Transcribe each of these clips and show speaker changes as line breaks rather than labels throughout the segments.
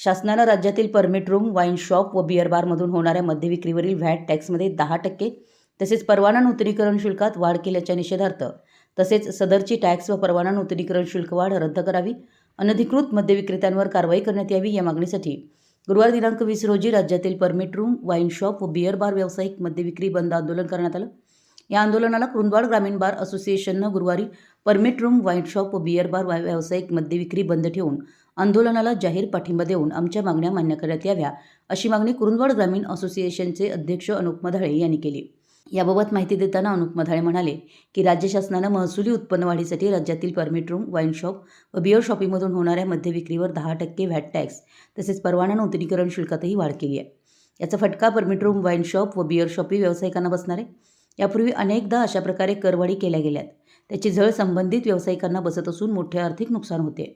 शासनानं राज्यातील permit room wine shop व बिअर बारमधून होणाऱ्या मद्यविक्रीवरील व्हॅट टॅक्समध्ये दहा टक्के तसेच परवाना नूतनीकरण शुल्कात वाढ केल्याच्या निषेधार्थ तसेच सदरची टॅक्स व परवाना नूतनीकरण शुल्क वाढ रद्द करावी अनधिकृत मद्यविक्रेत्यांवर कारवाई करण्यात यावी या मागणीसाठी गुरुवार दिनांक वीस रोजी राज्यातील परमिट रूम वाईन शॉप व बिअर बार व्यावसायिक मद्यविक्री बंद आंदोलन करण्यात आलं. या आंदोलनाला कुरुंदवाड ग्रामीण बार असोसिएशननं गुरुवारी परमिट रूम वाईन शॉप व बिअर बार व्यावसायिक व्यावसायिक मद्यविक्री बंद ठेवून आंदोलनाला जाहीर पाठिंबा देऊन आमच्या मागण्या मान्य करण्यात याव्या अशी मागणी कुरुंदवाड ग्रामीण असोसिएशनचे अध्यक्ष अनुप मधाळे यांनी केली. याबाबत माहिती देताना अनुप मधाळे म्हणाले की राज्य शासनानं महसुली उत्पन्न वाढीसाठी राज्यातील परमिट रूम वाईन शॉप व बिअर शॉपिंगमधून होणाऱ्या मद्यविक्रीवर दहा टक्के व्हॅट टॅक्स तसेच परवाना नूतनीकरण शुल्कातही वाढ केली आहे. याचा फटका परमिट रूम वाईन शॉप व बिअर शॉपी व्यावसायिकांना बसणार आहे. यापूर्वी अनेकदा अशा प्रकारे करवाढी केल्या गेल्यात. त्याची झळ संबंधित व्यावसायिकांना बसत असून मोठे आर्थिक नुकसान होते.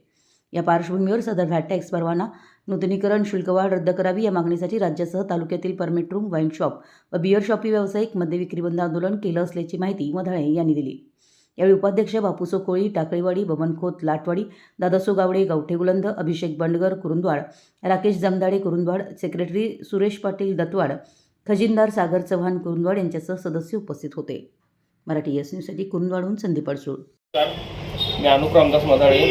या पार्श्वभूमीवर सदर व्हॅट टॅक्स परवाना नूतनीकरण शुल्कवाढ रद्द करावी या मागणीसाठी राज्यासह तालुक्यातील परमिट रूम वाईन शॉप व बियर शॉपी व्यावसायिक मद्यविक्री बंद आंदोलन केलं असल्याची माहिती मधाळे यांनी दिली. यावेळी उपाध्यक्ष बापूसो कोळी टाकळीवाडी बबन खोत लाटवाडी दादासो गावडे गावठे गुलंद अभिषेक बंडगर कुरुंदवाड राकेश जमदाडे कुरुंदवाड सेक्रेटरी सुरेश पाटील दत्वाड खजिनदार सागर चव्हाण कुरुंदवाड यांच्यासह सदस्य उपस्थित होते. मराठी एस न्यूजसाठी कुरुंदवाडहून संदीप अडसूळ.
मी अनुप रामदास मधाळे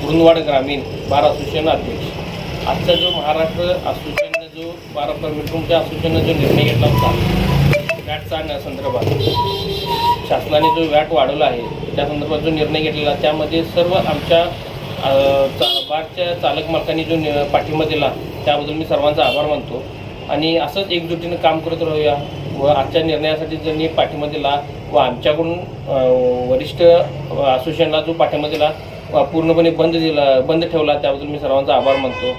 कुरुंदवाड ग्रामीण बार असोसिएशन अध्यक्ष. आजचा जो महाराष्ट्र असोसिएशननं जो बारा परमिट असोसिएशननं जो निर्णय घेतला होता वॅट चालण्यासंदर्भात शासनाने जो वॅट वाढवला आहे त्या संदर्भात जो निर्णय घेतलेला त्यामध्ये सर्व आमच्या चा बारच्या चालक मालकांनी जो नि- पाठिंबा दिला त्याबद्दल मी सर्वांचा आभार मानतो. आणि असंच एकजुटीनं काम करत राहूया. व आजच्या निर्णयासाठी ज्यांनी पाठिंबा दिला व आमच्याकडून वरिष्ठ असोसिएशनला जो पाठिंबा दिला पूर्णपणे बंद दिला बंद ठेवला त्याबद्दल मी सर्वांचा आभार मानतो.